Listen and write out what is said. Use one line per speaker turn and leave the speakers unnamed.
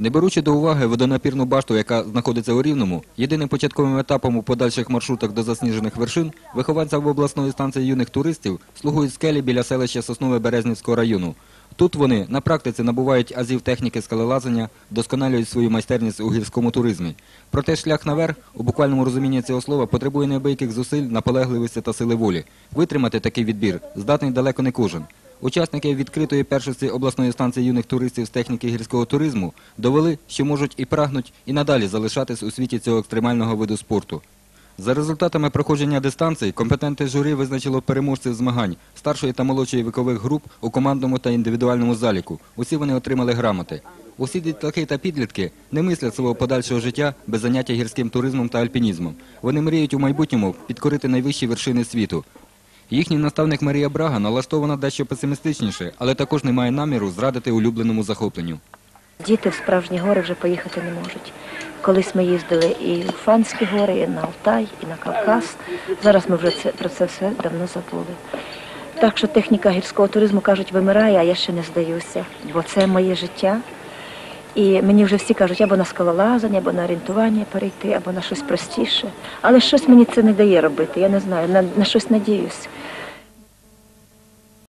Не беручи до уваги водонапірну башту, яка знаходиться у Рівному, єдиним початковим етапом у подальших маршрутах до засніжених вершин вихованцям обласної станції юних туристів слугують скелі біля селища Соснове Березнівського району. Тут вони на практиці набувають азів техніки скалелазання, досконалюють свою майстерність у гірському туризмі. Проте шлях наверх, у буквальному розумінні цього слова, потребує неабияких зусиль, наполегливості та сили волі. Витримати такий відбір здатний далеко не кожен. Учасники відкритої першості обласної станції юних туристів з техніки гірського туризму довели, що можуть і прагнуть і надалі залишатись у світі цього екстремального виду спорту. За результатами проходження дистанції компетентне журі визначило переможців змагань старшої та молодшої вікових груп у командному та індивідуальному заліку. Усі вони отримали грамоти. Усі дітлахи та підлітки не мислять свого подальшого життя без заняття гірським туризмом та альпінізмом. Вони мріють у майбутньому підкорити найвищі вершини світу. Їхній наставник Марія Брага налаштована дещо песимістичніше, але також не має наміру зрадити улюбленому захопленню.
Діти в справжні гори вже поїхати не можуть. Колись ми їздили і в Фанські гори, і на Алтай, і на Кавказ. Зараз ми вже це, про це все давно забули. Так що техніка гірського туризму, кажуть, вимирає, а я ще не здаюся, бо це моє життя. І мені вже всі кажуть, або на скалолазання, або на орієнтування перейти, або на щось простіше. Але щось мені це не дає робити, я не знаю, на, на щось надіюсь.